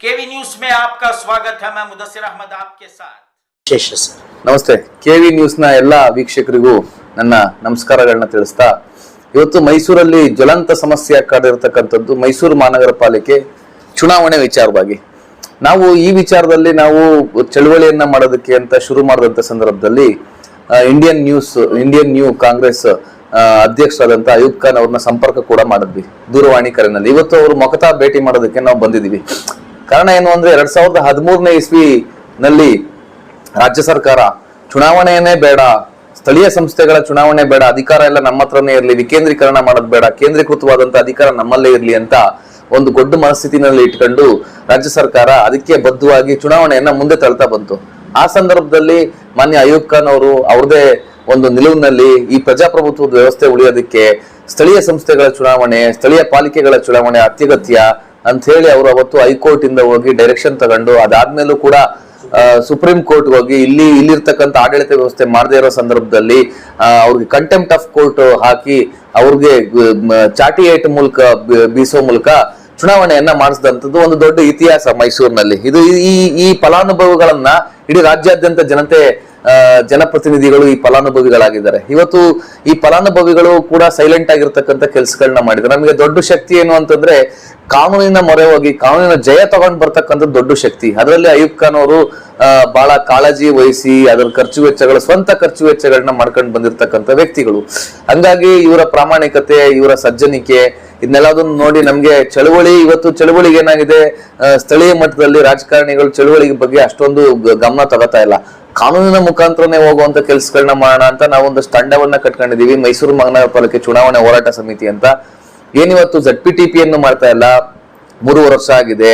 केवी news में आपका स्वागत है मैं मुदस्सिर अहमद आपके साथ ವಿಶೇಷ ಸರ್ ನಮಸ್ತೆ ಕೆ ವಿ ನ್ಯೂಸ್ನ ಎಲ್ಲ ವೀಕ್ಷಕರಿಗೂ ನನ್ನ ನಮಸ್ಕಾರಗಳನ್ನ ತಿಳಿಸ್ತಾ ಇವತ್ತು ಮೈಸೂರಲ್ಲಿ ಜ್ವಲಂತ ಸಮಸ್ಯೆ ಕಾಡಿರ್ತಕ್ಕಂಥದ್ದು ಮೈಸೂರು ಮಹಾನಗರ ಪಾಲಿಕೆ ಚುನಾವಣೆ ವಿಚಾರವಾಗಿ ನಾವು ಈ ವಿಚಾರದಲ್ಲಿ ನಾವು ಚಳುವಳಿಯನ್ನ ಮಾಡೋದಕ್ಕೆ ಅಂತ ಶುರು ಮಾಡಿದಂತ ಸಂದರ್ಭದಲ್ಲಿ ಆ, Indian news Indian new Congress ಆ, ಅಧ್ಯಕ್ಷರಾದಂತ ಅಯೂಬ್ ಖಾನ್ ಅವ್ರನ್ನ ಸಂಪರ್ಕ ಕೂಡ ಮಾಡಿದ್ವಿ ದೂರವಾಣಿ ಕರೆನಲ್ಲಿ ಇವತ್ತು ಅವರು ಮೊಕತಾ ಭೇಟಿ ಮಾಡೋದಕ್ಕೆ ನಾವು ಬಂದಿದ್ದೀವಿ ಕಾರಣ ಏನು ಅಂದ್ರೆ ಎರಡ್ ಸಾವಿರದ ಹದಿಮೂರನೇ ಇಸ್ವಿನಲ್ಲಿ ರಾಜ್ಯ ಸರ್ಕಾರ ಚುನಾವಣೆಯನ್ನೇ ಬೇಡ, ಸ್ಥಳೀಯ ಸಂಸ್ಥೆಗಳ ಚುನಾವಣೆ ಬೇಡ, ಅಧಿಕಾರ ಎಲ್ಲ ನಮ್ಮ ಹತ್ರನೇ ಇರಲಿ, ವಿಕೇಂದ್ರೀಕರಣ ಮಾಡೋದು ಬೇಡ, ಕೇಂದ್ರೀಕೃತವಾದಂತ ಅಧಿಕಾರ ನಮ್ಮಲ್ಲೇ ಇರಲಿ ಅಂತ ಒಂದು ದೊಡ್ಡ ಮನಸ್ಥಿತಿನಲ್ಲಿ ಇಟ್ಕೊಂಡು ರಾಜ್ಯ ಸರ್ಕಾರ ಅದಕ್ಕೆ ಬದ್ಧವಾಗಿ ಚುನಾವಣೆಯನ್ನ ಮುಂದೆ ತಳ್ತಾ ಬಂತು. ಆ ಸಂದರ್ಭದಲ್ಲಿ ಮಾನ್ಯ ಅಯೂಬ್ ಖಾನ್ ಅವರು ಅವ್ರದೇ ಒಂದು ನಿಲುವಿನಲ್ಲಿ ಈ ಪ್ರಜಾಪ್ರಭುತ್ವದ ವ್ಯವಸ್ಥೆ ಉಳಿಯೋದಕ್ಕೆ ಸ್ಥಳೀಯ ಸಂಸ್ಥೆಗಳ ಚುನಾವಣೆ, ಸ್ಥಳೀಯ ಪಾಲಿಕೆಗಳ ಚುನಾವಣೆ ಅತ್ಯಗತ್ಯ. ಅಂತ ಹೇಳಿ ಅವರು ಅವತ್ತು ಹೈಕೋರ್ಟ್ ಇಂದ ಹೋಗಿ ಡೈರೆಕ್ಷನ್ ತಗೊಂಡು, ಅದಾದ್ಮೇಲೂ ಕೂಡ ಸುಪ್ರೀಂ ಕೋರ್ಟ್ ಹೋಗಿ ಇಲ್ಲಿ, ಇಲ್ಲಿರ್ತಕ್ಕಂಥ ಆಡಳಿತ ವ್ಯವಸ್ಥೆ ಮಾಡದೇ ಇರೋ ಸಂದರ್ಭದಲ್ಲಿ ಅವ್ರಿಗೆ ಕಂಟೆಂಪ್ಟ್ ಆಫ್ ಕೋರ್ಟ್ ಹಾಕಿ ಅವ್ರಿಗೆ ಚಾಟಿ ಏಟ್ ಮೂಲಕ ಬೀಸೋ ಮೂಲಕ ಚುನಾವಣೆಯನ್ನ ಮಾಡಿಸಿದಂಥದ್ದು ಒಂದು ದೊಡ್ಡ ಇತಿಹಾಸ ಮೈಸೂರಿನಲ್ಲಿ. ಇದು ಈ- ಈ ಫಲಾನುಭವಿಗಳನ್ನ ಇಡೀ ರಾಜ್ಯಾದ್ಯಂತ ಜನತೆ ಜನಪ್ರತಿನಿಧಿಗಳು ಈ ಫಲಾನುಭವಿಗಳಾಗಿದ್ದಾರೆ. ಇವತ್ತು ಈ ಫಲಾನುಭವಿಗಳು ಕೂಡ ಸೈಲೆಂಟ್ ಆಗಿರ್ತಕ್ಕಂಥ ಕೆಲಸಗಳನ್ನ ಮಾಡಿದ್ದಾರೆ ನಮಗೆ ದೊಡ್ಡ ಶಕ್ತಿ ಏನು ಅಂತಂದ್ರೆ ಕಾನೂನಿನ ಮೊರೆ ಹೋಗಿ, ಕಾನೂನಿನ ಜಯ ತಗೊಂಡ್ ಬರ್ತಕ್ಕಂಥ ದೊಡ್ಡ ಶಕ್ತಿ. ಅದರಲ್ಲಿ ಅಯೂಬ್ ಖಾನ್ ಅವರು ಬಹಳ ಕಾಳಜಿ ವಹಿಸಿ ಅದರ ಖರ್ಚು ವೆಚ್ಚಗಳು, ಸ್ವಂತ ಖರ್ಚು ವೆಚ್ಚಗಳನ್ನ ಮಾಡ್ಕೊಂಡು ಬಂದಿರತಕ್ಕಂಥ ವ್ಯಕ್ತಿಗಳು. ಹಂಗಾಗಿ ಇವರ ಪ್ರಾಮಾಣಿಕತೆ, ಇವರ ಸಜ್ಜನಿಕೆ, ಇದನ್ನೆಲ್ಲದನ್ನು ನೋಡಿ ನಮ್ಗೆ ಚಳುವಳಿ, ಇವತ್ತು ಚಳುವಳಿಗೆ ಏನಾಗಿದೆ ಸ್ಥಳೀಯ ಮಟ್ಟದಲ್ಲಿ ರಾಜಕಾರಣಿಗಳು ಚಳುವಳಿ ಬಗ್ಗೆ ಅಷ್ಟೊಂದು ಗಮನ ತಗೋತಾ ಇಲ್ಲ. ಕಾನೂನಿನ ಮುಖಾಂತರನೇ ಹೋಗುವಂತ ಕೆಲಸಗಳನ್ನ ಮಾಡೋಣ ಅಂತ ನಾವೊಂದಷ್ಟು ತಂಡವನ್ನ ಕಟ್ಕೊಂಡಿದೀವಿ ಮೈಸೂರು ಮಹಾನಗರ ಪಾಲಿಕೆ ಚುನಾವಣೆ ಹೋರಾಟ ಸಮಿತಿ ಅಂತ. ಏನಿವತ್ತು ಜಡ್ ಪಿ ಟಿ ಪಿಯನ್ನು ಮಾಡ್ತಾ ಇಲ್ಲ. ಮೂರುವರೆ ವರ್ಷ ಆಗಿದೆ.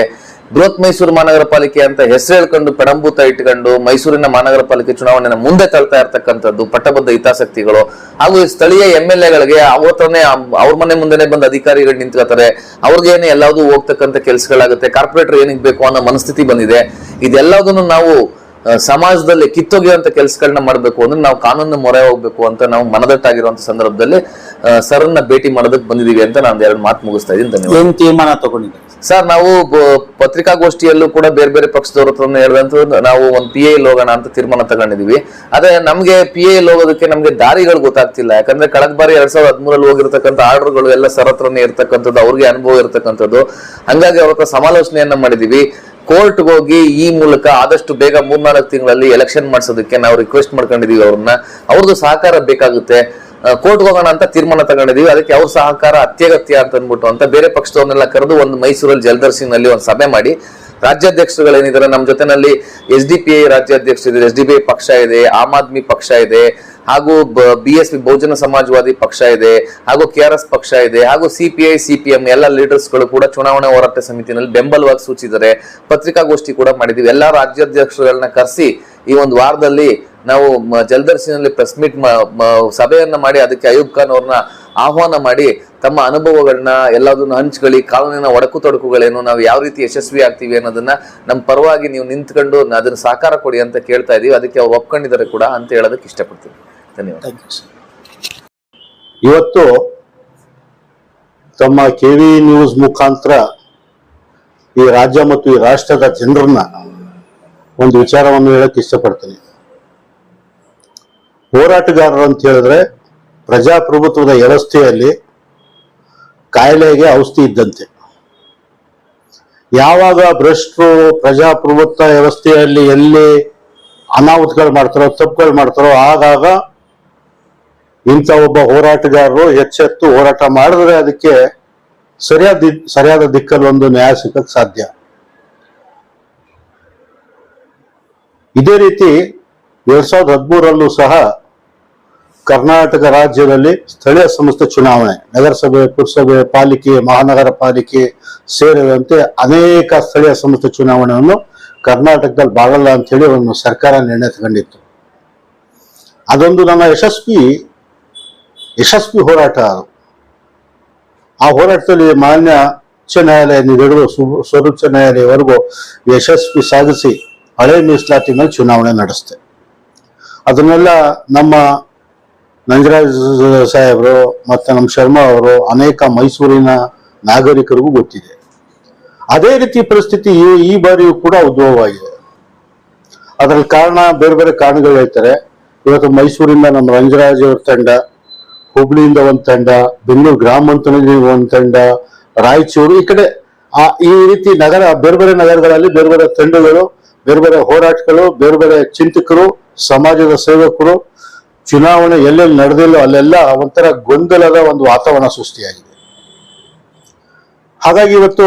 ಬೃಹತ್ ಮೈಸೂರು ಮಹಾನಗರ ಪಾಲಿಕೆ ಅಂತ ಹೆಸರು ಹೇಳ್ಕೊಂಡು ಪೆಡಂಬೂತ ಇಟ್ಕೊಂಡು ಮೈಸೂರಿನ ಮಹಾನಗರ ಪಾಲಿಕೆ ಚುನಾವಣೆನ ಮುಂದೆ ತಳ್ತಾ ಇರ್ತಕ್ಕಂಥದ್ದು, ಪಟ್ಟಬದ್ಧ ಹಿತಾಸಕ್ತಿಗಳು. ಹಾಗೂ ಸ್ಥಳೀಯ ಎಂ ಎಲ್ ಎಗಳಿಗೆ ಅವತ್ತನೇ ಅವ್ರ ಮನೆ ಮುಂದೆನೆ ಬಂದು ಅಧಿಕಾರಿಗಳು ನಿಂತ್ಕೋತಾರೆ ಅವ್ರಿಗೇನೆ ಎಲ್ಲಾದ್ರೂ ಹೋಗ್ತಕ್ಕಂಥ ಕೆಲಸಗಳಾಗುತ್ತೆ, ಕಾರ್ಪೊರೇಟರ್ ಏನಿಗೆ ಬೇಕು ಅನ್ನೋ ಮನಸ್ಥಿತಿ ಬಂದಿದೆ. ಇದೆಲ್ಲದನ್ನು ನಾವು ಸಮಾಜದಲ್ಲಿ ಕಿತ್ತೊಗೆಯುವಂತ ಕೆಲಸಗಳನ್ನ ಮಾಡಬೇಕು ಅಂದ್ರೆ ನಾವು ಕಾನೂನು ಮೊರೆ ಹೋಗ್ಬೇಕು ಅಂತ ನಾವು ಮನದಟ್ಟಾಗಿರುವಂತ ಸಂದರ್ಭದಲ್ಲಿ ಸರ್ನ ಭೇಟಿ ಮಾಡೋದಕ್ಕೆ ಬಂದಿದೀವಿ ಅಂತ ನಾನು ಎರಡು ಮಾತು ಮುಗಿಸ್ತಾ ಇದ್ದೀನಿ. ಏನ್ ತೀರ್ಮಾನ ತಗೊಂಡಿದ್ದೀನಿ ಸರ್ ನಾವು ಪತ್ರಿಕಾಗೋಷ್ಠಿಯಲ್ಲೂ ಕೂಡ ಬೇರೆ ಬೇರೆ ಪಕ್ಷದವ್ರ ಹತ್ರ ಹೇಳಿದಂತ ನಾವು ಒಂದು ಪಿ ಎಲ್ ಹೋಗೋಣ ಅಂತ ತೀರ್ಮಾನ ತಗೊಂಡಿದೀವಿ ಅದೇ ನಮ್ಗೆ ಪಿ ಎಲ್ ಹೋಗೋದಕ್ಕೆ ನಮ್ಗೆ ದಾರಿಗಳು ಗೊತ್ತಾಗ್ತಿಲ್ಲ. ಯಾಕಂದ್ರೆ ಕಳೆದ ಬಾರಿ ಎರಡ್ ಸಾವಿರದ ಹದಿಮೂರಲ್ಲಿ ಹೋಗಿರ್ತಕ್ಕಂಥ ಆರ್ಡರ್ಗಳು ಎಲ್ಲ ಸರ್ ಹತ್ರನೇ ಇರ್ತಕ್ಕಂಥದ್ದು ಅವ್ರಿಗೆ ಅನುಭವ ಇರ್ತಕ್ಕಂಥದ್ದು. ಹಂಗಾಗಿ ಅವ್ರ ಹತ್ರ ಸಮಾಲೋಚನೆಯನ್ನ ಮಾಡಿದೀವಿ ಕೋರ್ಟ್ ಹೋಗಿ ಈ ಮೂಲಕ ಆದಷ್ಟು ಬೇಗ ಮೂರ್ನಾಲ್ಕು ತಿಂಗಳಲ್ಲಿ ಎಲೆಕ್ಷನ್ ಮಾಡಿಸೋದಕ್ಕೆ ನಾವು ರಿಕ್ವೆಸ್ಟ್ ಮಾಡ್ಕೊಂಡಿದೀವಿ ಅವ್ರನ್ನ. ಅವ್ರದ್ದು ಸಹಕಾರ ಬೇಕಾಗುತ್ತೆ. ಕೋರ್ಟ್ ಹೋಗೋಣ ಅಂತ ತೀರ್ಮಾನ ತಗೊಂಡಿದೀವಿ. ಅದಕ್ಕೆ ಅವ್ರ ಸಹಕಾರ ಅತ್ಯಗತ್ಯ ಅಂತ ಅಂದ್ಬಿಟ್ಟು ಅಂತ ಬೇರೆ ಪಕ್ಷದವ್ರನ್ನೆಲ್ಲ ಕರೆದು ಒಂದು ಮೈಸೂರಲ್ಲಿ ಜಲದರ್ಶಿನಲ್ಲಿ ಒಂದು ಸಭೆ ಮಾಡಿ ರಾಜ್ಯಾಧ್ಯಕ್ಷರುಗಳೇನಿದ್ದಾರೆ ನಮ್ಮ ಜೊತೆನಲ್ಲಿ ಎಸ್ ಡಿ ಪಿ ಐ ರಾಜ್ಯಾಧ್ಯಕ್ಷರು ಇದೆ ಎಸ್ ಡಿ ಬಿ ಐ ಪಕ್ಷ ಇದೆ, ಆಮ್ ಆದ್ಮಿ ಪಕ್ಷ ಇದೆ ಹಾಗೂ B S P Bahujan Samajwadi ಪಕ್ಷ ಇದೆ, ಹಾಗೂ ಕೆ ಆರ್ ಎಸ್ ಪಕ್ಷ ಇದೆ, ಹಾಗೂ C P I C P M ಎಲ್ಲ ಲೀಡರ್ಸ್ಗಳು ಕೂಡ ಚುನಾವಣಾ ಹೋರಾಟ ಸಮಿತಿನಲ್ಲಿ ಬೆಂಬಲವಾಗಿ ಸೂಚಿಸಿದ್ದಾರೆ ಪತ್ರಿಕಾಗೋಷ್ಠಿ ಕೂಡ ಮಾಡಿದೀವಿ ಎಲ್ಲ ರಾಜ್ಯಾಧ್ಯಕ್ಷರುಗಳನ್ನ ಕರೆಸಿ ಈ ಒಂದು ವಾರದಲ್ಲಿ ನಾವು ಜಲದರ್ಶಿನಲ್ಲಿ ಪ್ರೆಸ್ ಮೀಟ್ ಸಭೆಯನ್ನ ಮಾಡಿ ಅದಕ್ಕೆ ಅಯೂಬ್ ಖಾನ್ ಅವ್ರನ್ನ ಆಹ್ವಾನ ಮಾಡಿ ತಮ್ಮ ಅನುಭವಗಳನ್ನ, ಎಲ್ಲದನ್ನ ಹಂಚ್ಕೊಳ್ಳಿ, ಕಾನೂನಿನ ಒಡಕು ತೊಡಕುಗಳೇನು, ನಾವು ಯಾವ ರೀತಿ ಯಶಸ್ವಿ ಆಗ್ತೀವಿ ಅನ್ನೋದನ್ನ ನಮ್ಮ ಪರವಾಗಿ ನೀವು ನಿಂತ್ಕೊಂಡು ಅದನ್ನ ಸಹಕಾರ ಕೊಡಿ ಅಂತ ಕೇಳ್ತಾ ಇದೀವಿ. ಅದಕ್ಕೆ ಅವ್ರು ಒಪ್ಕೊಂಡಿದ್ದಾರೆ ಕೂಡ ಅಂತ ಹೇಳೋದಕ್ಕೆ ಇಷ್ಟಪಡ್ತೀನಿ. ಧನ್ಯವಾದ. ಇವತ್ತು ತಮ್ಮ ಕೆವಿ ನ್ಯೂಸ್ ಮುಖಾಂತರ ಈ ರಾಜ್ಯ ಮತ್ತು ಈ ರಾಷ್ಟ್ರದ ಜನರನ್ನ ಒಂದು ವಿಚಾರವನ್ನು ಹೇಳಕ್ ಇಷ್ಟಪಡ್ತೀನಿ. ಹೋರಾಟಗಾರರು ಅಂತ ಹೇಳಿದ್ರೆ ಪ್ರಜಾಪ್ರಭುತ್ವದ ವ್ಯವಸ್ಥೆಯಲ್ಲಿ ಕಾಯಿಲೆಗೆ ಔಷಧಿ ಇದ್ದಂತೆ. ಯಾವಾಗ ಭ್ರಷ್ಟರು ಪ್ರಜಾಪ್ರಭುತ್ವ ವ್ಯವಸ್ಥೆಯಲ್ಲಿ ಎಲ್ಲಿ ಅನಾಹುತಗಳು ಮಾಡ್ತಾರೋ ತಪ್ಪುಗಳು ಮಾಡ್ತಾರೋ ಆಗಾಗ ಇಂಥ ಒಬ್ಬ ಹೋರಾಟಗಾರರು ಎಚ್ಚೆತ್ತು ಹೋರಾಟ ಮಾಡಿದ್ರೆ ಅದಕ್ಕೆ ಸರಿಯಾದ ಸರಿಯಾದ ದಿಕ್ಕಲ್ಲಿ ಒಂದು ನ್ಯಾಯ ಸಿಕ್ಕಕ್ಕೆ ಸಾಧ್ಯ. ಇದೇ ರೀತಿ ಎರಡ್ ಸಾವಿರದ ಹದಿಮೂರಲ್ಲೂ ಸಹ ಕರ್ನಾಟಕ ರಾಜ್ಯದಲ್ಲಿ ಸ್ಥಳೀಯ ಸಂಸ್ಥೆ ಚುನಾವಣೆ, ನಗರಸಭೆ, ಪುರಸಭೆ, ಪಾಲಿಕೆ, ಮಹಾನಗರ ಪಾಲಿಕೆ ಸೇರಿದಂತೆ ಅನೇಕ ಸ್ಥಳೀಯ ಸಂಸ್ಥೆ ಚುನಾವಣೆಯನ್ನು ಕರ್ನಾಟಕದಲ್ಲಿ ಬಾಗಲ್ಲ ಅಂತ ಹೇಳಿ ಒಂದು ಸರ್ಕಾರ ನಿರ್ಣಯ ತಗೊಂಡಿತ್ತು. ಅದೊಂದು ನನ್ನ ಯಶಸ್ವಿ ಯಶಸ್ವಿ ಹೋರಾಟ. ಆ ಹೋರಾಟದಲ್ಲಿ ಮಾನ್ಯ ಉಚ್ಚ ನ್ಯಾಯಾಲಯದಿಂದ ಹಿಡಿದು ಸರ್ವೋಚ್ಚ ನ್ಯಾಯಾಲಯವರೆಗೂ ಯಶಸ್ವಿ ಸಾಧಿಸಿ ಹಳೆ ಮೀಸಲಾತಿನಲ್ಲಿ ಚುನಾವಣೆ ನಡೆಸಿದೆ. ಅದನ್ನೆಲ್ಲ ನಮ್ಮ ನಂಜರಾಜ್ ಸಾಹೇಬರು ಮತ್ತು ನಮ್ಮ ಶರ್ಮಾ ಅವರು ಅನೇಕ ಮೈಸೂರಿನ ನಾಗರಿಕರಿಗೂ ಗೊತ್ತಿದೆ. ಅದೇ ರೀತಿ ಪರಿಸ್ಥಿತಿ ಈ ಈ ಬಾರಿಯೂ ಕೂಡ ಉದ್ಭವವಾಗಿದೆ. ಅದರಲ್ಲಿ ಕಾರಣ ಬೇರೆ ಬೇರೆ ಕಾರಣಗಳು ಹೇಳ್ತಾರೆ. ಇವತ್ತು ಮೈಸೂರಿಂದ ನಮ್ಮ ರಂಜರಾಜ್ ಅವ್ರ ತಂಡ ಹುಬ್ಳಿಯಿಂದ ಒಂದ್ ತಂಡ, ಬೆಂಗಳೂರು ಗ್ರಾಮಾಂತರದಿಂದ ಒಂದ್ ತಂಡ, ರಾಯಚೂರು ಈ ಕಡೆ. ಆ, ಈ ರೀತಿ ನಗರ, ಬೇರೆ ಬೇರೆ ನಗರಗಳಲ್ಲಿ ಬೇರೆ ಬೇರೆ ತಂಡಗಳು, ಬೇರೆ ಬೇರೆ ಹೋರಾಟಗಳು, ಬೇರೆ ಬೇರೆ ಚಿಂತಕರು, ಸಮಾಜದ ಸೇವಕರು, ಚುನಾವಣೆ ಎಲ್ಲೆಲ್ಲಿ ನಡೆದಿಲ್ಲೋ ಅಲ್ಲೆಲ್ಲ ಒಂಥರ ಗೊಂದಲದ ಒಂದು ವಾತಾವರಣ ಸೃಷ್ಟಿಯಾಗಿದೆ. ಹಾಗಾಗಿ ಇವತ್ತು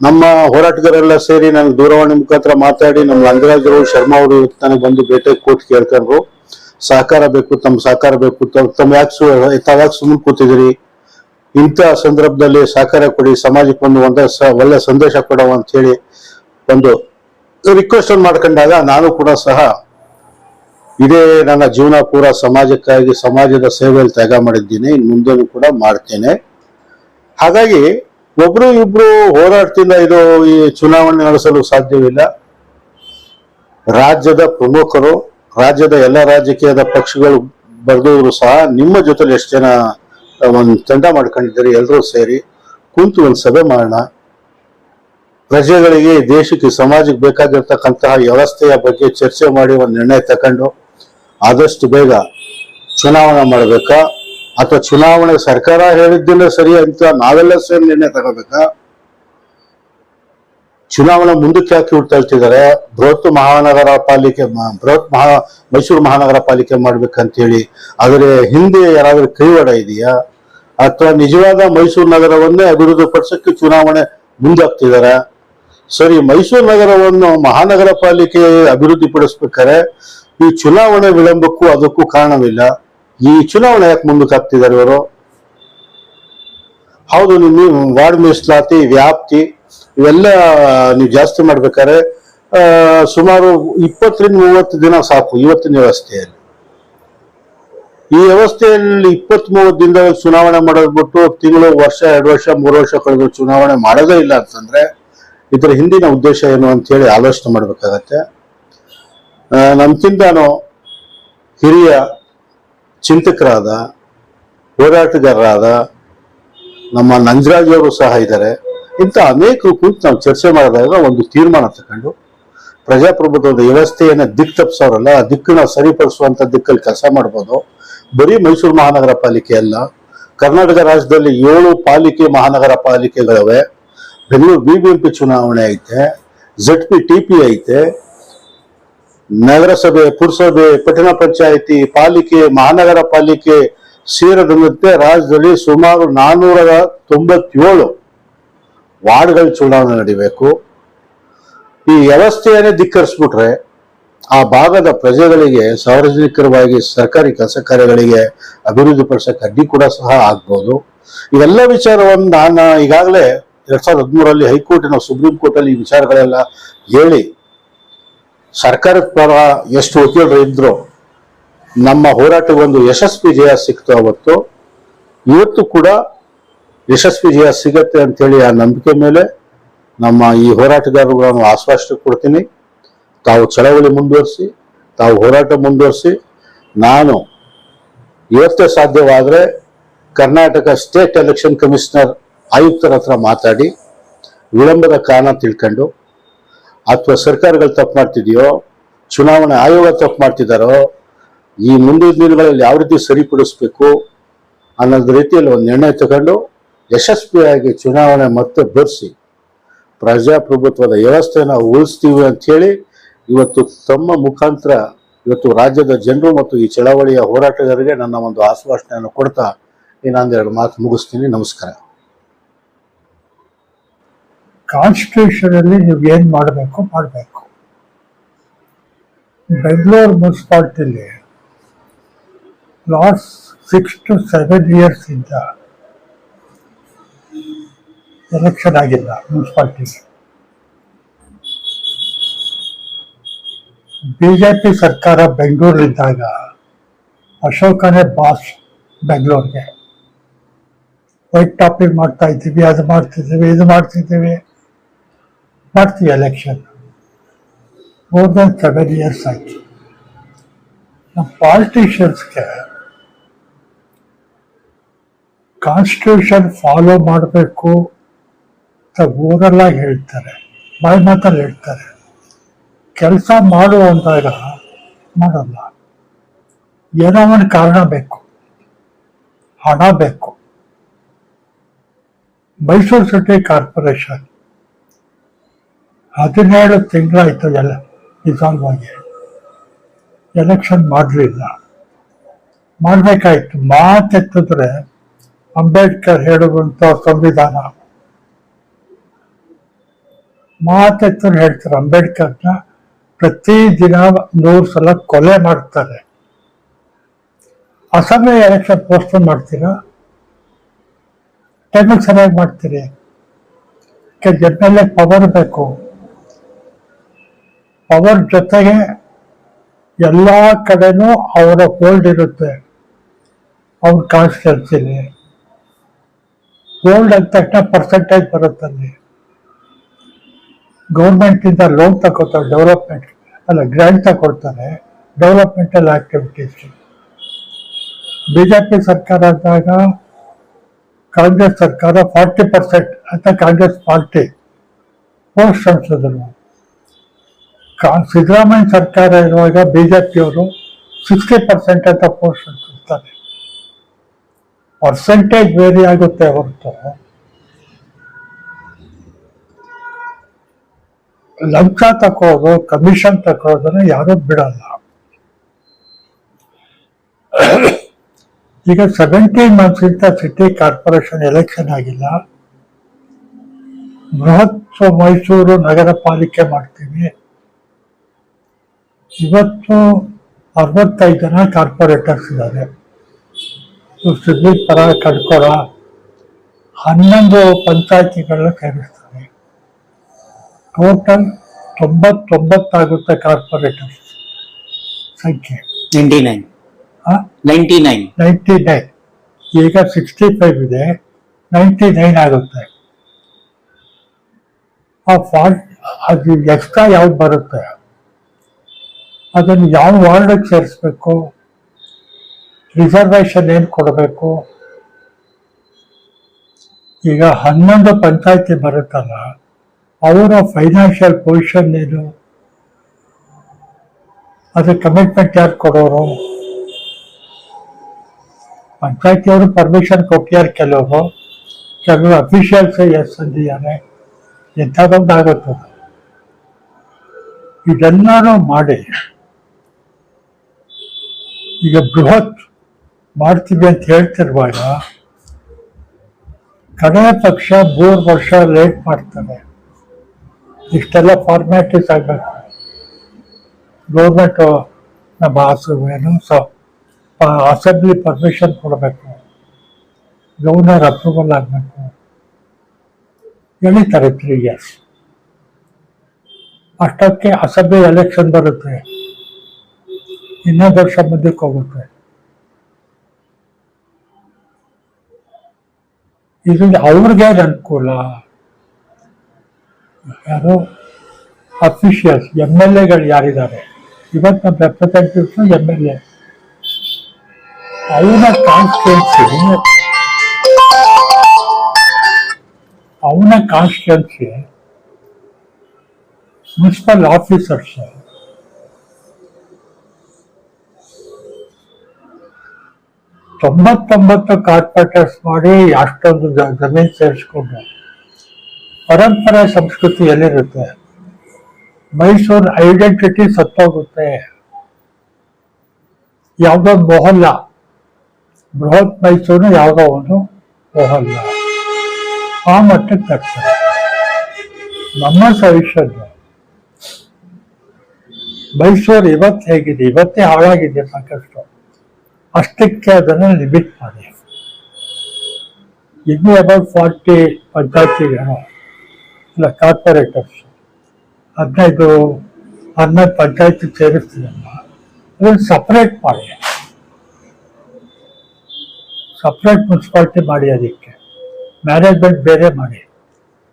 ನಮ್ಮ ಹೋರಾಟಗಾರೆಲ್ಲ ಸೇರಿ ನನಗೆ ದೂರವಾಣಿ ಮುಖಾಂತರ ಮಾತಾಡಿ ನಮ್ಮ ರಂಗರಾಜರು ಶರ್ಮಾ ಅವರು ನನಗೆ ಬಂದು ಭೇಟಿ ಕೊಟ್ಟು ಕೇಳ್ಕೊಂಡ್ರು. ಸಹಕಾರ ಬೇಕು, ತಮ್ಮ ಸಹಕಾರ ಬೇಕು ತಮ್ಮ ಯಾಕೆ ಸು ತಾವ್ಯಾಕೆ ಸುಮ್ಮನೆ ಕೂತಿದಿರಿ ಇಂಥ ಸಂದರ್ಭದಲ್ಲಿ ಸಹಕಾರ ಕೊಡಿ, ಸಮಾಜಕ್ಕೆ ಒಂದು ಒಂದೇ ಒಳ್ಳೆ ಸಂದೇಶ ಕೊಡವ ಅಂತ ಹೇಳಿ ಒಂದು ರಿಕ್ವೆಸ್ಟ್ ಮಾಡ್ಕೊಂಡಾಗ ನಾನು ಕೂಡ ಸಹ ಇದೇ ನನ್ನ ಜೀವನ ಪೂರ ಸಮಾಜಕ್ಕಾಗಿ, ಸಮಾಜದ ಸೇವೆಯಲ್ಲಿ ತ್ಯಾಗ ಮಾಡಿದ್ದೀನಿ ಮುಂದೆನೂ ಕೂಡ ಮಾಡ್ತೇನೆ. ಹಾಗಾಗಿ ಒಬ್ರು ಇಬ್ರು ಹೋರಾಟದಿಂದ ಇದು ಈ ಚುನಾವಣೆ ನಡೆಸಲು ಸಾಧ್ಯವಿಲ್ಲ. ರಾಜ್ಯದ ಪ್ರಮುಖರು ರಾಜ್ಯದ ಎಲ್ಲ ರಾಜಕೀಯದ ಪಕ್ಷಗಳು ಬರೆದವರು ಸಹ ನಿಮ್ಮ ಜೊತೆಲಿ ಎಷ್ಟು ಜನ ಒಂದು ತಂಡ ಮಾಡ್ಕೊಂಡಿದ್ದಾರೆ ಎಲ್ಲರೂ ಸೇರಿ ಕುಂತು ಒಂದು ಸಭೆ ಮಾಡೋಣ. ಪ್ರಜೆಗಳಿಗೆ, ದೇಶಕ್ಕೆ, ಸಮಾಜಕ್ಕೆ ಬೇಕಾಗಿರ್ತಕ್ಕಂತಹ ವ್ಯವಸ್ಥೆಯ ಬಗ್ಗೆ ಚರ್ಚೆ ಮಾಡಿ ಒಂದು ನಿರ್ಣಯ ತಗೊಂಡು ಆದಷ್ಟು ಬೇಗ ಚುನಾವಣೆ ಮಾಡಬೇಕಾ? ಅಥವಾ ಚುನಾವಣೆ ಸರ್ಕಾರ ಹೇಳಿದ್ದಿಲ್ಲ ಸರಿ ಅಂತ ನಾವೆಲ್ಲ ಸೇರಿ ನಿರ್ಣಯ ತಗೋಬೇಕಾ? ಚುನಾವಣೆ ಮುಂದಕ್ಕೆ ಹಾಕಿ ಉಳ್ತಾಳ್ತಿದ್ದಾರೆ ತಳ್ತಿದ್ದಾರೆ ಬೃಹತ್ ಮಹಾನಗರ ಪಾಲಿಕೆ, ಬೃಹತ್ ಮಹಾ, ಮೈಸೂರು ಮಹಾನಗರ ಪಾಲಿಕೆ ಮಾಡ್ಬೇಕಂತ ಹೇಳಿ ಅದರ ಹಿಂದೆ ಯಾರಾದ್ರೂ ಕೈವಾಡ ಇದೆಯಾ? ಅಥವಾ ನಿಜವಾದ ಮೈಸೂರು ನಗರವನ್ನೇ ಅಭಿವೃದ್ಧಿ ಪಡಿಸಕ್ಕೆ ಚುನಾವಣೆ ಮುಂದಾಗ್ತಿದ್ದಾರೆ ಸರಿ, ಮೈಸೂರು ನಗರವನ್ನು ಮಹಾನಗರ ಪಾಲಿಕೆ ಅಭಿವೃದ್ಧಿ ಪಡಿಸ್ಬೇಕಾದ್ರೆ ಈ ಚುನಾವಣೆ ವಿಳಂಬಕ್ಕೂ ಅದಕ್ಕೂ ಕಾರಣವಿಲ್ಲ. ಈ ಚುನಾವಣೆ ಯಾಕೆ ಮುಂದಕ್ಕೆ ಹಾಕ್ತಿದ್ದಾರೆ ಇವರು? ಹೌದು ನಿಮ್ಮ ವಾರ್ಡ್ ಮೀಸಲಾತಿ, ವ್ಯಾಪ್ತಿ ಇವೆಲ್ಲ ನೀವು ಜಾಸ್ತಿ ಮಾಡ್ಬೇಕಾದ್ರೆ ಸುಮಾರು ಇಪ್ಪತ್ತರಿಂದ ಮೂವತ್ತು ದಿನ ಸಾಕು ಇವತ್ತಿನ ವ್ಯವಸ್ಥೆಯಲ್ಲಿ. ಈ ವ್ಯವಸ್ಥೆಯಲ್ಲಿ ಇಪ್ಪತ್ತ್ ಮೂವತ್ತು ದಿನದಲ್ಲಿ ಚುನಾವಣೆ ಮಾಡೋದು ಬಿಟ್ಟು ತಿಂಗಳು, ವರ್ಷ, ಎರಡು ವರ್ಷ, ಮೂರು ವರ್ಷ ಕಳೆದು ಚುನಾವಣೆ ಮಾಡೋದೇ ಇಲ್ಲ ಅಂತಂದ್ರೆ, ಇದರ ಹಿಂದಿನ ಉದ್ದೇಶ ಏನು ಅಂತ ಹೇಳಿ ಆಲೋಚನೆ ಮಾಡ್ಬೇಕಾಗತ್ತೆ. ನಮ್ಗಿಂತಾನು ಹಿರಿಯ ಚಿಂತಕರಾದ, ಹೋರಾಟಗಾರರಾದ ನಮ್ಮ ನಂಜರಾಜ್ ಅವರು ಸಹ ಇದ್ದಾರೆ. ಇಂಥ ಅನೇಕರು ಕುರಿತು ನಾವು ಚರ್ಚೆ ಮಾಡಿದಾಗ ಒಂದು ತೀರ್ಮಾನ ತಗೊಂಡು ಪ್ರಜಾಪ್ರಭುತ್ವದ ವ್ಯವಸ್ಥೆಯನ್ನು ದಿಕ್ಕು ತಪ್ಪಿಸೋರಲ್ಲ, ಆ ದಿಕ್ಕನ್ನ ಸರಿಪಡಿಸುವಂಥ ದಿಕ್ಕಲ್ಲಿ ಕೆಲಸ ಮಾಡ್ಬೋದು. ಬರೀ ಮೈಸೂರು ಮಹಾನಗರ ಪಾಲಿಕೆ ಅಲ್ಲ, ಕರ್ನಾಟಕ ರಾಜ್ಯದಲ್ಲಿ ಏಳು ಪಾಲಿಕೆ ಮಹಾನಗರ ಪಾಲಿಕೆಗಳವೆ. Bengaluru B B M P ಚುನಾವಣೆ ಐತೆ ಜೆಡ್ ಪಿ ಟಿ ಪಿ ಐತೆ, ನಗರಸಭೆ, ಪುರಸಭೆ, ಪಟ್ಟಣ ಪಂಚಾಯಿತಿ, ಪಾಲಿಕೆ, ಮಹಾನಗರ ಪಾಲಿಕೆ ಸೇರದಂತೆ ರಾಜ್ಯದಲ್ಲಿ ಸುಮಾರು ನಾನ್ನೂರ ತೊಂಬತ್ತೇಳು ವಾರ್ಡ್ಗಳ ಚುನಾವಣೆ ನಡಿಬೇಕು. ಈ ವ್ಯವಸ್ಥೆಯನ್ನೇ ಧಿಕ್ಕರಿಸ್ಬಿಟ್ರೆ ಆ ಭಾಗದ ಪ್ರಜೆಗಳಿಗೆ, ಸಾರ್ವಜನಿಕರವಾಗಿ ಸರ್ಕಾರಿ ಕೆಲಸ ಕಾರ್ಯಗಳಿಗೆ ಅಭಿವೃದ್ಧಿಪಡಿಸಕ್ಕೆ ಅಡ್ಡಿ ಕೂಡ ಸಹ ಆಗ್ಬೋದು. ಇವೆಲ್ಲ ವಿಚಾರವನ್ನು ನಾನು ಈಗಾಗಲೇ ಎರಡ್ ಸಾವಿರದ ಹದಿಮೂರರಲ್ಲಿ ಹೈಕೋರ್ಟಿನ ಸುಪ್ರೀಂ ಕೋರ್ಟಲ್ಲಿ ಈ ವಿಚಾರಗಳೆಲ್ಲ ಹೇಳಿ, ಸರ್ಕಾರದ ಪರ ಎಷ್ಟು ವಕೀಲರು ಇದ್ರು ನಮ್ಮ ಹೋರಾಟಗೊಂದು ಯಶಸ್ವಿ ಜಯ ಸಿಕ್ತು ಅವತ್ತು. ಇವತ್ತು ಕೂಡ ಯಶಸ್ವಿ ಜಯ ಸಿಗತ್ತೆ ಅಂತೇಳಿ ಆ ನಂಬಿಕೆ ಮೇಲೆ ನಮ್ಮ ಈ ಹೋರಾಟಗಾರರುಗಳನ್ನು ನಾನು ಆಶ್ವಾಸನೆ ಕೊಡ್ತೀನಿ. ತಾವು ಚಳವಳಿ ಮುಂದುವರಿಸಿ, ತಾವು ಹೋರಾಟ ಮುಂದುವರಿಸಿ. ನಾನು ಇವತ್ತೇ ಸಾಧ್ಯವಾದರೆ ಕರ್ನಾಟಕ ಸ್ಟೇಟ್ ಎಲೆಕ್ಷನ್ ಕಮಿಷನರ್ ಆಯುಕ್ತರ ಹತ್ರ ಮಾತಾಡಿ, ವಿಳಂಬದ ಕಾರಣ ತಿಳ್ಕೊಂಡು, ಅಥವಾ ಸರ್ಕಾರಗಳು ತಪ್ಪು ಮಾಡ್ತಿದೆಯೋ, ಚುನಾವಣೆ ಆಯೋಗ ತಪ್ಪು ಮಾಡ್ತಿದ್ದಾರೋ ಈ ಮುಂದಿನ ದಿನಗಳಲ್ಲಿ ಯಾವ ರೀತಿ ಸರಿಪಡಿಸ್ಬೇಕು ಅನ್ನೋದು ರೀತಿಯಲ್ಲಿ ಒಂದು ನಿರ್ಣಯ ತಗೊಂಡು ಯಶಸ್ವಿಯಾಗಿ ಚುನಾವಣೆ ಮತ್ತೆ ಬರ್ಸಿ ಪ್ರಜಾಪ್ರಭುತ್ವದ ವ್ಯವಸ್ಥೆನ ಉಳಿಸ್ತೀವಿ ಅಂತ ಹೇಳಿ ಇವತ್ತು ತಮ್ಮ ಮುಖಾಂತರ ಇವತ್ತು ರಾಜ್ಯದ ಜನರು ಮತ್ತು ಈ ಚಳವಳಿಯ ಹೋರಾಟಗಾರರಿಗೆ ನನ್ನ ಒಂದು ಆಶ್ವಾಸನೆಯನ್ನು ಕೊಡ್ತಾ ಇನ್ನೊಂದೆರಡು ಮಾತು ಮುಗಿಸ್ತೀನಿ. ನಮಸ್ಕಾರ. ಕಾನ್ಸ್ಟಿಟ್ಯೂಷನ್ ಅಲ್ಲಿ ನೀವು ಏನ್ ಮಾಡಬೇಕು ಮಾಡಬೇಕು. Bengaluru ಮುನ್ಸಿಪಾಲ್ಟಿಲಿ last six to seven years ಇಂದ ಎಲೆಕ್ಷನ್ ಆಗಿಲ್ಲ ಮುನ್ಸಿಪಾಲ್ಟಿಗೆ ಬಿಜೆಪಿ ಸರ್ಕಾರ ಬೆಂಗಳೂರಲ್ಲಿದ್ದಾಗ ಅಶೋಕನೇ ಬಾಸ್ ಬೆಂಗಳೂರಿಗೆ ವೈಟ್ ಟಾಪಿಂಗ್ ಮಾಡ್ತಾ ಇದ್ದೀವಿ, ಅದು ಮಾಡ್ತಿದ್ದೀವಿ, ಇದು ಮಾಡ್ತಿದ್ದೀವಿ. ಮಾಡ್ತೀವಿ election more than seven years ಆಯ್ತು. ನಮ್ಮ ಪಾಲಿಟಿಷಿಯನ್ಸ್ಗೆ ಕಾನ್ಸ್ಟಿಟ್ಯೂಷನ್ ಫಾಲೋ ಮಾಡಬೇಕು ಅಂತ ಊರೆಲ್ಲ ಹೇಳ್ತಾರೆ, ಬಾಯಿ ಮಾತಲ್ಲಿ ಹೇಳ್ತಾರೆ. ಕೆಲಸ ಮಾಡು ಅಂದಾಗ ಮಾಡಲ್ಲ. ಏನೋ ಒಂದು ಕಾರಣ ಬೇಕು, ಹಣ ಬೇಕು. ಮೈಸೂರು ಸಿಟಿ ಕಾರ್ಪೊರೇಷನ್ ಹದಿನೇಳು ತಿಂಗಳಾಯ್ತು ಎಲ್ಲ ಡಿಸಾಲ್ವ್ ಆಗಿ ಎಲೆಕ್ಷನ್ ಮಾಡಲಿಲ್ಲ. ಮಾಡಬೇಕಾಯ್ತು. ಮಾತೆತ್ತಿದ್ರೆ ಅಂಬೇಡ್ಕರ್ ಹೇಳುವಂಥ ಸಂವಿಧಾನ. ಮಾತೆತ್ತರು ಹೇಳ್ತಾರೆ ಅಂಬೇಡ್ಕರ್ನ. ಪ್ರತಿ ದಿನ ನೂರು ಸಲ ಕೊಲೆ ಮಾಡ್ತಾರೆ. ಅಸಮಯ ಎಲೆಕ್ಷನ್ ಪೋಸ್ಟ್ ಮಾಡ್ತೀರಾ? ಟೈಮಿಗೆ ಸರಿಯಾಗಿ ಮಾಡ್ತೀರಿ. ಎಂ ಪವರ್ ಬೇಕು. ಪವರ್ ಜೊತೆಗೆ ಎಲ್ಲ ಕಡೆನೂ ಅವರ ಹೋಲ್ಡ್ ಇರುತ್ತೆ. ಅವ್ರ ಕಾನ್ಸ್ಟಿಟ್ಯೂನ್ಸಿಲಿ. ಹೋಲ್ಡ್ ಅಂದ ತಕ್ಷಣ ಪರ್ಸೆಂಟೇಜ್ ಬರುತ್ತಲ್ಲಿ ಗೌರ್ಮೆಂಟ್ ಇಂದ ಲೋನ್ ತಗೋತಾರೆ ಡೆವಲಪ್ಮೆಂಟ್ ಅಲ್ಲ ಗ್ರಾಂಟ್ ತಗೊಳ್ತಾರೆ ಡೆವಲಪ್ಮೆಂಟಲ್ ಆಕ್ಟಿವಿಟೀಸ್ ಬಿಜೆಪಿ ಸರ್ಕಾರ ಆದಾಗ ಕಾಂಗ್ರೆಸ್ ಸರ್ಕಾರ ಫಾರ್ಟಿ ಪರ್ಸೆಂಟ್ ಅಂತ ಕಾಂಗ್ರೆಸ್ ಪಾರ್ಟಿ ಪೋಸ್ಟ್ ಸಂಸದರು. ಕಾ- ಸಿದ್ದರಾಮಯ್ಯ ಸರ್ಕಾರ ಇರುವಾಗ ಬಿಜೆಪಿಯವರು ಸಿಕ್ಸ್ಟಿ ಪರ್ಸೆಂಟ್ ಅಂತ ಪೋಸ್ಟ್ ಅಂತಿರ್ತಾರೆ ಪರ್ಸೆಂಟೇಜ್ ವೇರಿ ಆಗುತ್ತೆ ಹೊರತು. ಲಂಚ ತಕೋದು ಕಮಿಷನ್ ತಕೋದನ್ನ ಯಾರು ಬಿಡಲ್ಲ. ಈಗ ಸೆವೆಂಟೀನ್ ಮಂತ್ಸ್ ಇಂದ ಸಿಟಿ ಕಾರ್ಪೊರೇಷನ್ ಎಲೆಕ್ಷನ್ ಆಗಿಲ್ಲ. ಬೃಹತ್ ಮೈಸೂರು ನಗರ ಪಾಲಿಕೆ ಮಾಡ್ತೀವಿ ಇವತ್ತು ಅರವತ್ತೈದು ಜನ ಕಾರ್ಪೊರೇಟರ್ಸ್ ಇದ್ದಾರೆ. ಸುದ್ದಿ ಪರ ಕಡ್ಕೊಳ ಹನ್ನೊಂದು ಪಂಚಾಯಿತಿಗಳನ್ನ ಸೇರಿಸ್ತಾರೆ ಟೋಟಲ್ ತೊಂಬತ್ತೊಂಬತ್ತಾಗುತ್ತೆ ಕಾರ್ಪೊರೇಟರ್ ಸಂಖ್ಯೆ. ನೈಂಟಿ ನೈನ್ ಆ? ನೈಂಟಿ ನೈನ್ ನೈಂಟಿ ನೈನ್ ಈಗ ಸಿಕ್ಸ್ಟಿ ಫೈವ್ ಇದೆ. ನೈಂಟಿ ನೈನ್ ಆಗುತ್ತೆ. ಆ ಫಾಲ್ಟ್ ಅದು ಎಕ್ಸ್ಟ್ರಾ ಯಾವ್ದು ಬರುತ್ತೆ? ಅದನ್ನು ಯಾವ ವಾರ್ಡಕ್ಕೆ ಸೇರಿಸ್ಬೇಕು? ರಿಸರ್ವೇಶನ್ ಏನು ಕೊಡಬೇಕು? ಈಗ ಹನ್ನೊಂದು ಪಂಚಾಯತಿ ಬರುತ್ತಲ್ಲ, ಅವರ ಫೈನಾನ್ಷಿಯಲ್ ಪೊಸಿಷನ್ ಏನು? ಅದು ಕಮಿಟ್ಮೆಂಟ್ ಯಾರು ಕೊಡೋರು? ಪಂಚಾಯತಿಯವರು ಪರ್ಮಿಷನ್ ಕೊಟ್ಟಿದ್ದಾರೆ ಕೆಲವರು ಕೆಲವರು ಅಫಿಷಿಯಲ್ಸ್ ಎಸ್ ಅಂದಿದ್ದಾರೆ ಎಂಥದೊಂದು ಆಗುತ್ತದೆ? ಇದೆಲ್ಲನೂ ಮಾಡಿ, ಈಗ ಬೃಹತ್ ಮಾಡ್ತೀವಿ ಅಂತ ಹೇಳ್ತಿರುವಾಗ ಕಡೆ ಪಕ್ಷ ಮೂರು ವರ್ಷ ಲೇಟ್ ಮಾಡ್ತಾರೆ ಇಷ್ಟೆಲ್ಲ ಫಾರ್ಮ್ಯಾಲಿಟೀಸ್ ಆಗಬೇಕು. ಗೌರ್ಮೆಂಟು ನಮ್ಮ ಆಸು ಏನು ಸ ಅಸೆಂಬ್ಲಿ ಪರ್ಮಿಷನ್ ಕೊಡಬೇಕು. ಗವರ್ನರ್ ಅಪ್ರೂವಲ್ ಆಗಬೇಕು. ಎಳಿತಾರೆ ತ್ರೀ ಇಯರ್ಸ್ ಅಷ್ಟಕ್ಕೆ ಅಸೆಂಬ್ಲಿ ಎಲೆಕ್ಷನ್ ಬರುತ್ತೆ. ಇನ್ನೊಂದು ವರ್ಷ ಮುಂದಕ್ಕೆ ಹೋಗುತ್ತೆ. ಇದರಿಂದ ಅವ್ರಿಗೆ ಅನುಕೂಲ. ಯಾರು ಅಫಿಷಿಯಲ್ಸ್ ಎಂ ಎಲ್ ಎಗಳು ಯಾರಿದ್ದಾರೆ? ಇವತ್ತು ನಮ್ಮ ರೆಪ್ರೆಸೆಂಟೇಟಿವ್ಸ್ ಎಂ ಎಲ್ ಎ ಅವನ ಕಾನ್ಸ್ಟಿಟ್ಯೂನ್ಸಿ ಅವನ ಕಾನ್ಸ್ಟಿಟ್ಯೂನ್ಸಿ ಮುನ್ಸಿಪಲ್ ಆಫೀಸರ್ಸ್ ತೊಂಬತ್ತೊಂಬತ್ತು ಕಾರ್ಪೊರೇಟರ್ಸ್ ಮಾಡಿ ಅಷ್ಟೊಂದು ಜಮೀನು ಸೇರಿಸ್ಕೊಂಡು ಪರಂಪರೆ ಸಂಸ್ಕೃತಿ ಎಲ್ಲಿರುತ್ತೆ? ಮೈಸೂರು ಐಡೆಂಟಿಟಿ ಸತ್ತೋಗುತ್ತೆ. ಯಾವುದೋ ಮೊಹಲ್ಲ. ಬೃಹತ್ ಮೈಸೂರು ಯಾವುದೋ ಒಂದು ಮೊಹಲ್ಲ. ಆ ಮಟ್ಟಕ್ಕೆ ತರ್ತಾರೆ. ನಮ್ಮ ಸವಿಷ್ಯದ್ದು ಮೈಸೂರು ಇವತ್ತು ಹೇಗಿದೆ? ಇವತ್ತೇ ಹಾಳಾಗಿದೆ ಸಾಕಷ್ಟು. ಅಷ್ಟಕ್ಕೆ ಅದನ್ನು ಲಿಮಿಟ್ ಮಾಡಿ. ಇನ್ನು ಅಬೌಟ್ ಫಾರ್ಟಿ ಪಂಚಾಯತಿಗಳು ಇಲ್ಲ ಕಾರ್ಪೊರೇಟರ್ಸ್ ಹದಿನೈದು ಹನ್ನೊಂದು ಪಂಚಾಯತಿ ಸೇರಿಸ್ತೀರಲ್ಲ ಅದನ್ನು ಸಪ್ರೇಟ್ ಮಾಡಿ. ಸಪ್ರೇಟ್ ಮುನ್ಸಿಪಾಲ್ಟಿ ಮಾಡಿ ಅದಕ್ಕೆ. ಮ್ಯಾನೇಜ್ಮೆಂಟ್ ಬೇರೆ ಮಾಡಿ.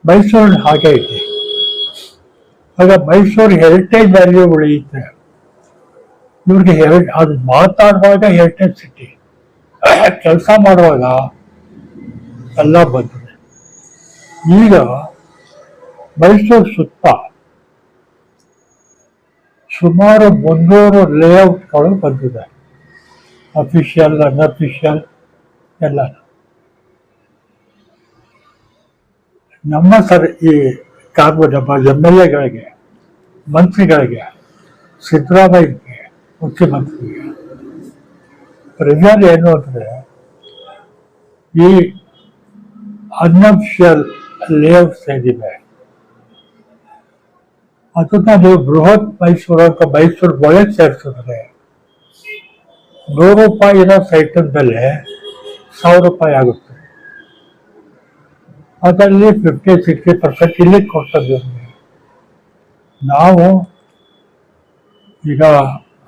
ಮೈಸೂರಿನ ಹಾಗೆ ಇದೆ. ಆಗ ಮೈಸೂರು ಹೆರಿಟೇಜ್ ವ್ಯಾಲ್ಯೂ ಉಳಿಯುತ್ತೆ. ಇವ್ರಿಗೆ ಎರಡು, ಅದು ಮಾತಾಡುವಾಗ ಸಿಟಿ. ಕೆಲಸ ಮಾಡುವಾಗ ಎಲ್ಲ ಬಂದಿದೆ. ಈಗ ಮೈಸೂರು ಸುತ್ತ ಸುಮಾರು ಮುನ್ನೂರು ಲೇಔಟ್ಗಳು ಬಂದಿದೆ. ಅಫಿಷಿಯಲ್ ಅನ್ಅಫಿಷಿಯಲ್ ಎಲ್ಲ. ನಮ್ಮ ಸರ್, ಈ ಕಾರ್ಬೋ ನಮ್ಮ ಎಂ ಎಲ್ ಎಗಳಿಗೆ ಮಂತ್ರಿಗಳಿಗೆ ಸಿದ್ದರಾಮಯ್ಯಗೆ ಮುಖ್ಯಮಂತ್ರಿಗೆ ಪ್ರೆಷರ್ ಏನು ಅಂದರೆ ಈ ಅನ್ಅಫಿಷಿಯಲ್ ಲೇಔಟ್ಸ್ ಏನಿವೆ ಅದನ್ನ ನೀವು ಬೃಹತ್ ಮೈಸೂರು ಅಂತ ಮೈಸೂರು ಒಳಗೆ ಸೇರಿಸಿದ್ರೆ ನೂರು ರೂಪಾಯಿ ಇರೋ ಸೈಟಿನ ಬೆಲೆ ಸಾವಿರ ರೂಪಾಯಿ ಆಗುತ್ತೆ. ಅದರಲ್ಲಿ ಫಿಫ್ಟಿ ಸಿಕ್ಸ್ಟಿ ಪರ್ಸೆಂಟ್ ಇಲ್ಲಿ ಕೊಡ್ತದೆ ನಾವು ಈಗ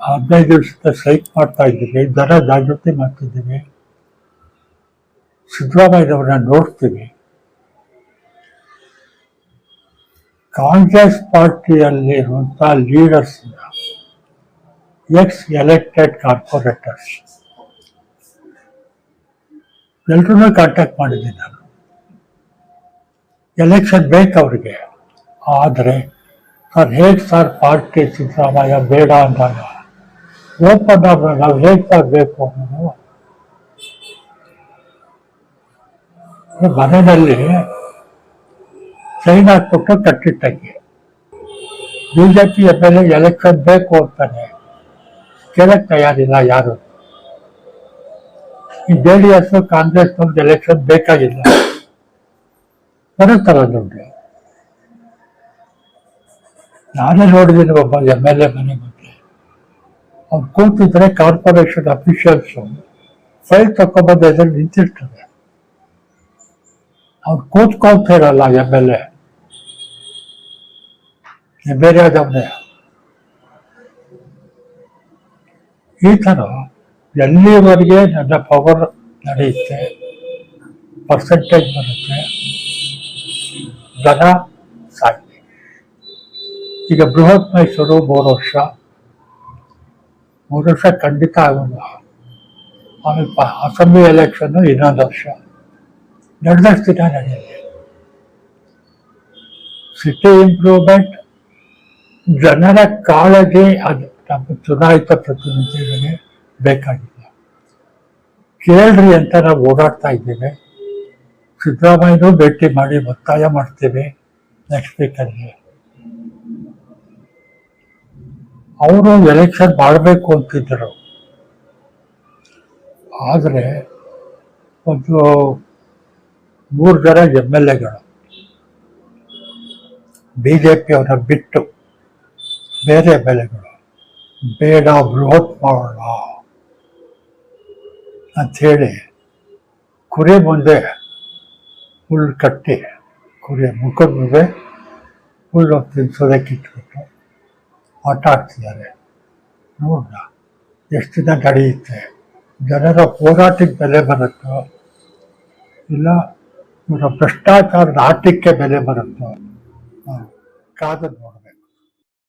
ಹದಿನೈದು ದಿವಸದ ಸ್ಟ್ರೈಕ್ ಮಾಡ್ತಾ ಇದ್ದೀವಿ ದರ ಜಾಗೃತಿ ಮಾಡ್ತಿದ್ದೀವಿ. ಸಿದ್ದರಾಮಯ್ಯನವ್ರನ್ನ ನೋಡ್ತೀವಿ. ಕಾಂಗ್ರೆಸ್ ಪಾರ್ಟಿಯಲ್ಲಿರುವಂಥ ಲೀಡರ್ಸ್ ಎಕ್ಸ್ ಎಲೆಕ್ಟೆಡ್ ಕಾರ್ಪೊರೇಟರ್ಸ್ ಎಲ್ರೂ ಕಾಂಟ್ಯಾಕ್ಟ್ ಮಾಡಿದ್ದೀನಿ ನಾನು. ಎಲೆಕ್ಷನ್ ಬೇಕು ಅವರಿಗೆ. ಆದರೆ ಸರ್ ಹೇಗೆ ಸರ್ ಪಾರ್ಟಿ ಸಿದ್ದರಾಮಯ್ಯ ಬೇಡ ಅಂದಾಗ ಆಗ ನಾವು ಹೇಗೆ ಸರ್ ಬೇಕು ಅನ್ನೋದು ಮನೆಯಲ್ಲಿ ಸೈನ್ ಹಾಕ್ಬಿಟ್ಟು ಕಟ್ಟಿಟ್ಟಂಗೆ BJP M L A election ಬೇಕು ಅಂತಾನೆ. ಕೇಳಕ್ ತಯಾರಿಲ್ಲ ಯಾರು. ಈ ಜೆ ಡಿ ಎಸ್, ಕಾಂಗ್ರೆಸ್ ನಮ್ದು ಎಲೆಕ್ಷನ್ ಬೇಕಾಗಿಲ್ಲ. ಬರುತ್ತಲ್ಲ ದುಡ್ಡು ನಾನೇ ನೋಡಿದ್ದೀನಿ ಒಬ್ಬ ಎಂ ಎಲ್ ಎ ಮನೆ ಬಗ್ಗೆ ಅವ್ರು ಕೂತಿದ್ರೆ ಕಾರ್ಪೊರೇಷನ್ ಅಫಿಷಿಯಲ್ಸು ಫೈಲ್ ತಗೊಂಬಂದು ಎದುರು ನಿಂತಿರ್ತಾರೆ ಅವ್ರು ಕೂತ್ಕೊಳ್ತಾ ಇರಲ್ಲ ಎಂ ಎಲ್ ಎ ಬೇರೆ ಆದವನೇ ಈ ಥರ ಎಲ್ಲಿವರೆಗೆ ನನ್ನ ಪವರ್ ನಡೆಯುತ್ತೆ ಪರ್ಸೆಂಟೇಜ್ ಬರುತ್ತೆ ಜನ ಸಾಧ್ಯ ಈಗ ಬೃಹತ್ ಮೈಸೂರು ಮೂರು ವರ್ಷ ಮೂರು ವರ್ಷ ಖಂಡಿತ ಆಗೋಲ್ಲ ಆಮೇಲೆ ಅಸೆಂಬ್ಲಿ ಎಲೆಕ್ಷನ್ನು ಇನ್ನೊಂದು ವರ್ಷ. ನಡೆದಷ್ಟು ದಿನ ನಡೆಯಲಿ. ಸಿಟಿ ಇಂಪ್ರೂವ್ಮೆಂಟ್ ಜನರ ಕಾಳಜಿ ಅದು, ನಮ್ಮ ಚುನಾಯಿತ ಪ್ರತಿನಿಧಿಗಳಿಗೆ ಬೇಕಾಗಿಲ್ಲ. ಕೇಳ್ರಿ ಅಂತ ನಾವು ಓಡಾಡ್ತಾ ಇದ್ದೇವೆ. ಸಿದ್ದರಾಮಯ್ಯನೂ ಭೇಟಿ ಮಾಡಿ ಒತ್ತಾಯ ಮಾಡ್ತೀವಿ. ನೆಕ್ಸ್ಟ್ ವೀಕಲ್ಲಿ ಅವರು ಎಲೆಕ್ಷನ್ ಮಾಡಬೇಕು ಅಂತಿದ್ದರು. ಆದರೆ ಒಂದು ಮೂರು ಜನ ಎಂ ಎಲ್ ಎಗಳು. ಬಿ ಜೆ ಪಿಯವರ ಬಿಟ್ಟು ಬೇರೆ ಎಂ ಎಲ್ ಎಗಳು. ಬೇಡ ಬೃಹತ್ ಮಾಡೋಣ ಅಂಥೇಳಿ ಕುರಿ ಮುಂದೆ ಹುಲ್ಲು ಕಟ್ಟಿ, ಕುರಿ ಮುಖದ ಮುಂದೆ ಹುಲ್ಲು ತಿನ್ಸೋದಕ್ಕೆ ಇಟ್ಬಿಟ್ಟು ಆಟ ಆಡ್ತಿದ್ದಾರೆ ನೋಡ ಎಷ್ಟು ದಿನ ನಡೆಯುತ್ತೆ? ಜನರ ಹೋರಾಟಕ್ಕೆ ಬೆಲೆ ಬರುತ್ತೋ? ಇಲ್ಲ, ಇವರ ಭ್ರಷ್ಟಾಚಾರದ ಆಟಕ್ಕೆ ಬೆಲೆ ಬರುತ್ತೋ? ಕಾದ